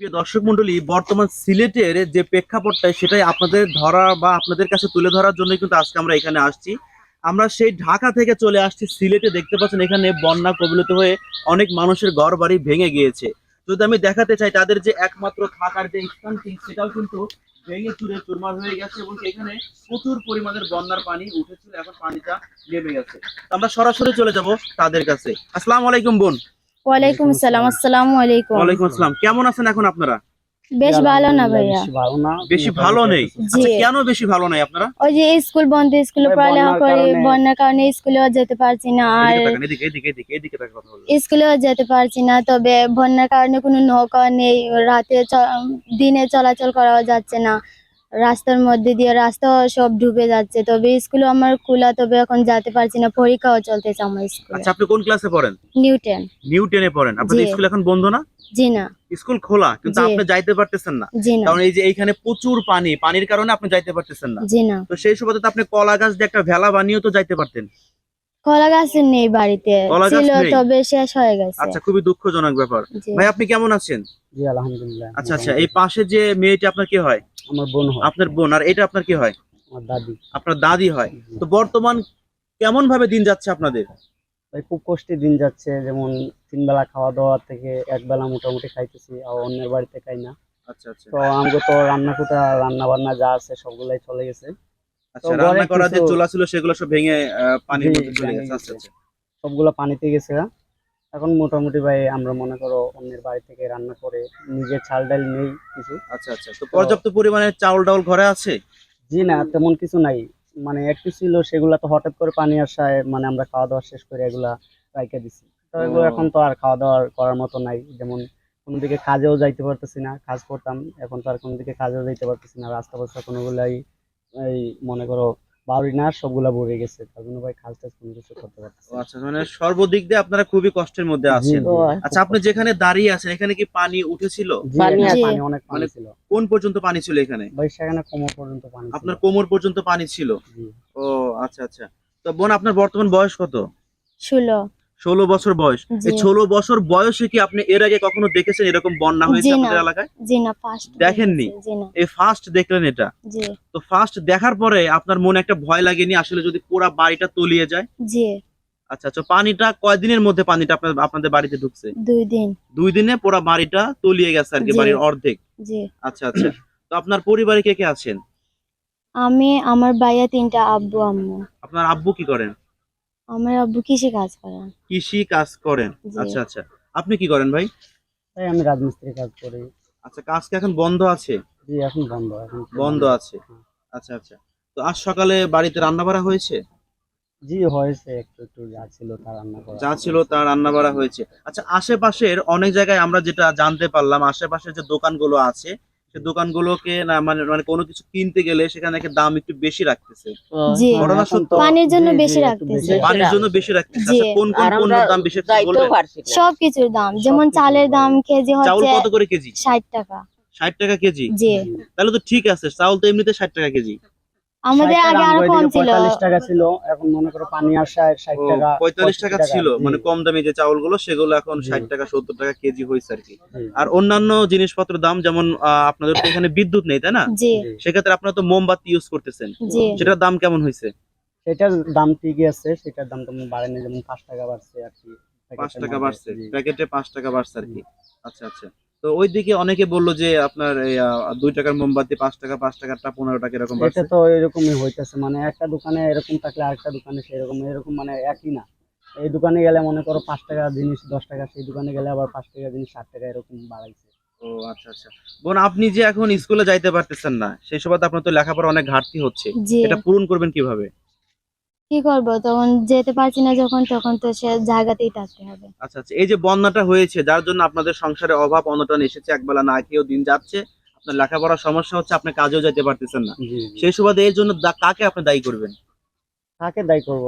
প্রিয় দর্শক মন্ডলী, বর্তমান সিলেটের যে প্রেক্ষাপটটা, সেটাই আপনাদের ধরা বা আপনাদের কাছে তুলে ধরার জন্য কিন্তু আজকে আমরা এখানে আসছি। আমরা সেই ঢাকা থেকে চলে আসছি সিলেটে। দেখতে পাচ্ছেন এখানে বন্যা কবলিত হয়ে অনেক মানুষের ঘর বাড়ি ভেঙে গিয়েছে। যদি আমি দেখাতে চাই, তাদের যে একমাত্র থাকার যে স্থানটি, সেটাও কিন্তু ভেঙে চুরে চুরমার হয়ে গেছে এবং এখানে প্রচুর পরিমাণের বন্যার পানি উঠেছিল। এখন পানিটা নেমে গেছে। আমরা সরাসরি চলে যাব তাদের কাছে। আসসালামু আলাইকুম, বোন। ওয়ালাইকুম আসসালাম। আসসালামু। আলাইকুম। ওয়ালাইকুম আসসালাম। কেমন আছেন এখন আপনারা? বেশ ভালো না ভাইয়া। বেশি ভালো না বেশি ভালো নেই। আচ্ছা কেন বেশি ভালো নাই আপনারা? ওই যে স্কুল বন্ধ স্কুলে পড়ালেখা করি বন্যার কারণে স্কুলেও যেতে পারছি না। আর। স্কুলেও যেতে পারছি না তবে বন্যার কারণে কোনো নৌকা নেই রাতে চ- দিনে চলাচল করা যাচ্ছে না। রাস্তার মধ্যে দিয়ে রাস্তা সব ডুবে যাচ্ছে। তবে স্কুল আমার খোলা তবে এখন যেতে পারছি না পরীক্ষাও চলতেছে আমার স্কুলে। আচ্ছা আপনি কোন ক্লাসে পড়েন? নিউটেন নিউ টেনে পড়েন। আপনাদের স্কুল এখন বন্ধ না? জি না। স্কুল খোলা কিন্তু আপনি যাইতে পারতেছেন না। কারণ এই যে এইখানে প্রচুর পানি পানির কারণে আপনি যাইতে পারতেছেন না। জি না। তো সেই সুবাদে তো আপনি কলা গাছ দিয়ে একটা ভেলা বানিয়েও তো যাইতে পারতেন। কলা গাছ নেই বাড়িতে। কলা গাছ ছিল তবে শেষ হয়ে গেছে। আচ্ছা খুবই দুঃখজনক ব্যাপার। ভাই আপনি কেমন আছেন? জি আলহামদুলিল্লাহ। আচ্ছা আচ্ছা এই পাশে যে মেয়েটি আপনার কি হয়? আমার বোন হয়। আপনার বোন আর এটা আপনার কি হয়? আমার দাদি। আপনার দাদি হয়। তো বর্তমান কেমন ভাবে দিন যাচ্ছে আপনাদের? ভাই খুব কষ্টে দিন যাচ্ছে। যেমন তিন বেলা খাওয়া দাওয়া থেকে এক বেলা মোটামুটি খাইতেছি আর অন্যের বাড়িতে খাই না। আচ্ছা আচ্ছা। তো আমাকে তো রান্না কুটা রান্না বান্না যা আছে সবগুলাই চলে গেছে। আচ্ছা রান্না করা যে চুলা ছিল সেগুলো সব ভেঙে পানির মধ্যে চলে গেছে। আচ্ছা আচ্ছা। সবগুলা পানিতে গেছে। এখন মোটামুটি ভাই আমরা মনে করো অন্যের বাড়ি থেকে রান্না করে নিজের চাল ডাল নেই কিছু। আচ্ছা আচ্ছা। তো পর্যাপ্ত পরিমাণে চাউল ডাউল ঘরে আছে? জি না তেমন কিছু নাই। মানে একটু ছিল সেগুলা তো হঠাৎ করে পানি আসায় মানে আমরা খাওয়া দাওয়া শেষ করে এগুলা রাইকে দিছি। তো এগুলো এখন তো আর খাওয়া দাওয়া করার মতো নাই। যেমন কোনো দিকে কাজেও যাইতে পারতেছি না কাজ করতাম। এখন তো আর কোনো দিকে কাজেও যাইতে পারতেছি না রাস্তা বস্তা কোনোগুলাই এই মনে করো বাউরি না সবগুলা ভরে গেছে। তার জন্য ভাই খাল টাজ কোনো কিছু করতে পারতেছি ও আচ্ছা মানে সর্বদিক দিয়ে আপনারা খুবই কষ্টের মধ্যে আছেন। আচ্ছা আপনি যেখানে দাঁড়িয়ে আছেন এখানে কি পানি উঠেছিল? জি, পানি। এখানে আছে। পানি অনেক পানি মানে- ছিল। কোন পর্যন্ত পানি ছিল এখানে? ভাই সেখানে কোমর পর্যন্ত পানি ছিল। আপনার কোমর পর্যন্ত পানি ছিল? জি। ও আচ্ছা আচ্ছা। তো বোন আপনার বর্তমান বয়স কত? ষোলো। ষোলো বছর বয়স। এই ষোলো বছর বয়সে কি আপনি এর আগে কখনো দেখেছেন এরকম বন্যা হয়েছে। আপনাদের এলাকায়? জি না ফার্স্ট দেখেননি? এই ফার্স্ট দেখলেন এটা? জি। তো ফার্স্ট দেখার পরে আপনার মনে একটা ভয় লাগেনি আসলে যদি পুরো বাড়িটা তলিয়ে যায়? জি। আচ্ছা আচ্ছা পানিটা কয়দিনের মধ্যে পানিটা আপনার আপনাদের বাড়িতে ঢুকছে? দুই দিন। দুই দিনে পুরো বাড়িটা তলিয়ে গেছে আর কি বাড়ির অর্ধেক? জি। আচ্ছা আচ্ছা। তো আপনার পরিবারে কে কে আছেন? আমি আমার ভাইয়া তিনটা আব্বু আম্মু। আপনার আব্বু কি করেন? আমার আব্বু কৃষি কাজ করেন। কৃষি কাজ করেন। আচ্ছা আচ্ছা। আপনি কি করেন ভাই? তাই আমি রাজমিস্ত্রি কাজ করি। আচ্ছা কাজ কি এখন বন্ধ আছে? জি এখন বন্ধ এখন বন্ধ আছে। আচ্ছা আচ্ছা। তো আজ সকালে বাড়িতে রান্না বাড়া হয়েছে? জি হয়েছে। একটু একটু যা ছিল তা রান্না করা যা ছিল তা রান্না বাড়া হয়েছে। আচ্ছা আশেপাশের অনেক জায়গায় আমরা যেটা জানতে পারলাম আশেপাশের যে দোকানগুলো আছে সে দোকানগুলোকে না মানে মানে কোনো কিছু কিনতে গেলে সেখানে একটা দাম একটু বেশি রাখতেছে। ঘটনা সত্য। পানির জন্য বেশি রাখতেছে। পানির জন্য বেশি রাখতেছে। আচ্ছা কোন কোন পণ্যের দাম বেশি রাখতেছে বলবেন? সব কিছুর দাম যেমন চালের দাম। কেজি চাউল হচ্ছে কত করে কেজি ষাট টাকা ষাট টাকা কেজি জি তাহলে তো ঠিক আছে চাউল তো এমনিতে ষাট টাকা কেজি আমাদের আগে টাকা, আরও কম ছিল। 45 টাকা ছিল এখন মনে করো পানি আসায় ষাট ও, টাকা পঁয়তাল্লিশ টাকা ছিল মানে কম দামি যে চাউলগুলো সেগুলো এখন জি। ষাট টাকা সত্তর টাকা কেজি হয়েছে আর কি। আর অন্যান্য জিনিসপত্রের দাম যেমন আহ, আপনাদের তো এখানে বিদ্যুৎ নেই তাই না। সেক্ষেত্রে আপনারা তো মোমবাতি ইউজ করতেছেন। জি। সেটার দাম কেমন হয়েছে সেটার দাম ঠিকই আছে সেটার দাম তেমন বাড়েনি যেমন পাঁচ টাকা বাড়ছে আর কি। পাঁচ টাকা বাড়ছে প্যাকেটে পাঁচ টাকা বাড়ছে আর কি। আচ্ছা আচ্ছা। তো ওইদিকে অনেকে বলল যে আপনার দুই টাকার মোমবাতি পাঁচ টাকা পাঁচ টাকাটা পনেরো টাকা এরকম এটা তো এরকমই হইতেছে মানে একটা দোকানে এরকম থাকলে আরেকটা দোকানে সেরকম এরকম মানে একই না। এই দোকানে গেলে মনে করো পাঁচ টাকা জিনিস দশ টাকা সেই দোকানে গেলে আবার পাঁচ টাকা জিনিস ষাট টাকা এরকম বাড়াইছে। ও আচ্ছা আচ্ছা। বোন আপনি যে এখন স্কুলে যাইতে পারতেছেন না সেই সময় তো আপনার তো লেখাপড়া অনেক ঘাটতি হচ্ছে। এটা পূরণ করবেন কীভাবে? কি করব? তখন যেতে পারছি না যখন তখন তো সে জায়গাতেই থাকতে হবে। আচ্ছা আচ্ছা। এই যে বন্যাটা হয়েছে যার জন্য আপনাদের সংসারে অভাব অনটন এসেছে একবেলা না খেয়েও দিন যাচ্ছে আপনার লেখাপড়ার সমস্যা হচ্ছে আপনি কাজেও যেতে পারতেছেন না। সেই সুবাদে এর জন্য কাকে আপনি দায়ী করবেন? কাকে দায়ী করব?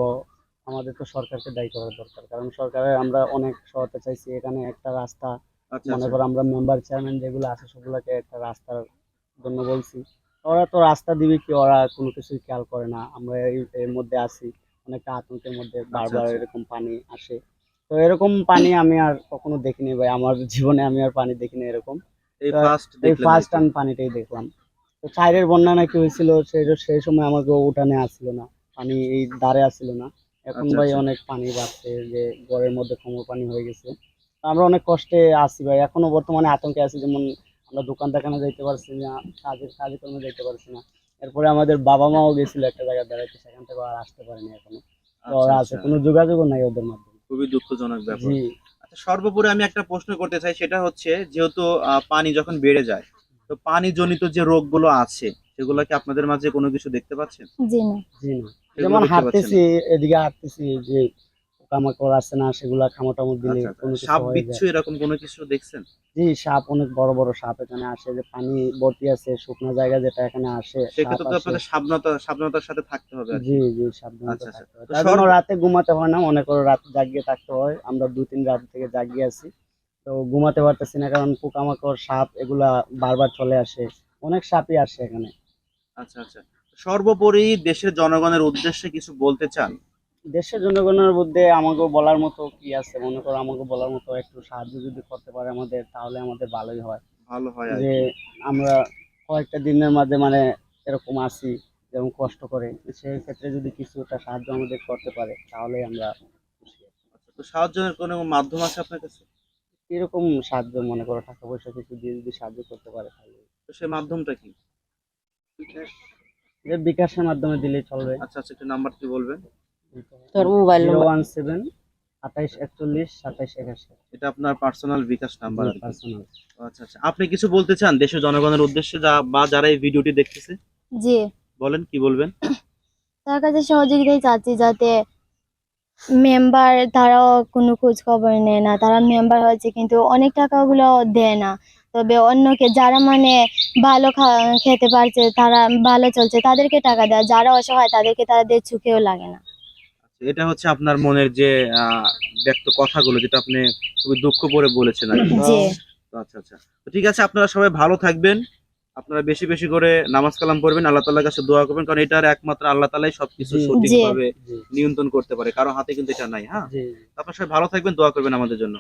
আমাদের তো সরকারকে দায়ী করা দরকার। কারণ সরকারের আমরা অনেক সহায়তা চাইছি এখানে একটা রাস্তা। আচ্ছা মনে আচ্ছা। করো আমরা মেম্বার চেয়ারম্যান যেগুলো আছে সবগুলোকে একটা রাস্তার জন্য বলছি। ওরা তো রাস্তা দিবে কি? ওরা কোনো কিছুই খেয়াল করে না। আমরা এর মধ্যে আছি। অনেকটা আতঙ্কের মধ্যে বারবার আচ্ছা। এরকম পানি আসে। তো এরকম পানি আমি আর কখনো দেখিনি ভাই। আমার জীবনে আমি আর পানি দেখিনি এরকম। এই ফার্স্ট? আমি পানিটাই দেখলাম। তো চাইরের বন্যা নাকি হয়েছিল সেই সেই সময় আমাকে উঠানে আসছিল না। পানি এই দ্বারে আসছিল না। এখন আচ্ছা, ভাই আচ্ছা। অনেক পানি বাড়ছে যে ঘরের মধ্যে কোমর পানি হয়ে গেছে। আমরা অনেক কষ্টে আছি ভাই। এখনও বর্তমানে আতঙ্কে আছি। যেমন আমরা দোকান দেখানো যাইতে পারছি না কাজের কাজে কর্মে যাইতে পারছি না। এরপরে আমাদের বাবা মাও গেছিল একটা জায়গায় দাঁড়াইতে সেখান থেকে আর আসতে পারেনি এখনও। ওরা আচ্ছা, আছে আচ্ছা। কোনো যোগাযোগও নাই ওদের মাধ্যমে। খুবই দুঃখজনক ব্যাপার। জি। আচ্ছা সর্বোপরি আমি একটা প্রশ্ন করতে চাই সেটা হচ্ছে যেহেতু আহ, পানি যখন বেড়ে যায় তো পানি জনিত যে রোগগুলো আছে সেগুলো কি আপনাদের মাঝে কোনো কিছু দেখতে পাচ্ছেন? জি না। জি না। যেমন হাঁটতেছি এদিকে হাঁটতেছি যে পোকামাকড় আছে না সেগুলা খামোটামো দিলে আচ্ছা, আচ্ছা। কোনো কিছু সাপ বিচ্ছু এরকম কোনো কিছু দেখছেন? জি সাপ অনেক বড় বড় সাপ এখানে আসে যে পানি ভর্তি আছে শুকনো জায়গা যেটা এখানে আসে সেক্ষেত্রে তো আপনাদের সাবধানতা সাবধানতার সাথে থাকতে হবে জি জি সাবধানতা আচ্ছা। থাকতে। তার জন্য রাতে ঘুমাতে হয় না করো রাত জাগিয়ে থাকতে হয়। আমরা দু তিন রাত থেকে জাগিয়ে আছি। তো ঘুমাতে পারতেছি না কারণ পোকামাকড় সাপ এগুলা বারবার চলে আসে। অনেক সাপই আসে এখানে। আচ্ছা আচ্ছা। সর্বোপরি দেশের জনগণের উদ্দেশ্যে কিছু বলতে চান? দেশের জনগণের মধ্যে আমাকে বলার মতো কি আছে? মনে করো আমাকে বলার মতো একটু সাহায্য যদি করতে পারে আমাদের তাহলে আমাদের ভালোই হয়। ভালো হয় যে আমরা কয়েকটা দিনের মাঝে মানে এরকম আছি যেমন কষ্ট করে সেই ক্ষেত্রে যদি কিছুটা সাহায্য আমাদের করতে পারে তাহলে আমরা খুশি আচ্ছা, তো সাহায্যের কোনো মাধ্যম আছে আপনার কাছে? এরকম সাহায্য মনে করো টাকা পয়সা কিছু দিয়ে যদি সাহায্য করতে পারে তাহলে। তো সেই মাধ্যমটা কি? বিকাশের মাধ্যমে দিলেই চলবে। আচ্ছা আচ্ছা একটু নাম্বারটি বলবেন। তোর মোবাইল নাম্বার ওয়ান সেভেন আঠাইশ একচল্লিশ সাতাইশ একাশি। এটা আপনার পার্সোনাল বিকাশ নাম্বার পার্সোনাল আচ্ছা আচ্ছা। আপনি কিছু বলতে চান দেশের জনগণের উদ্দেশ্যে যা বা যারা এই ভিডিওটি দেখতেছে? জি। বলেন কি বলবেন? তার কাছে সহযোগিতাই চাচ্ছি যাতে মেম্বার তারাও কোনো খোঁজ খবর নেয় না। তারা মেম্বার হয়েছে কিন্তু অনেক টাকাগুলো দেয় না। তবে অন্যকে যারা মানে ভালো খা- খেতে পারছে তারা ভালো চলছে তাদেরকে টাকা দেয়। যারা অসহায় তাদেরকে তাদের চোখেও লাগে না। এটা হচ্ছে আপনার মনের যে আহ, ব্যক্ত কথাগুলো যেটা আপনি খুবই দুঃখ করে বলেছেন আর কি। আচ্ছা আচ্ছা। তো ঠিক আছে আপনারা সবাই ভালো থাকবেন। আপনারা বেশি বেশি করে নামাজ কালাম পড়বেন আল্লাহ তাআলার কাছে দোয়া করবেন কারণ এটার একমাত্র আল্লাহ তালাই সবকিছু। সঠিকভাবে নিয়ন্ত্রণ করতে পারে কারও হাতে কিন্তু এটা নাই হ্যাঁ? আপনারা সবাই ভালো থাকবেন দোয়া করবেন আমাদের জন্য।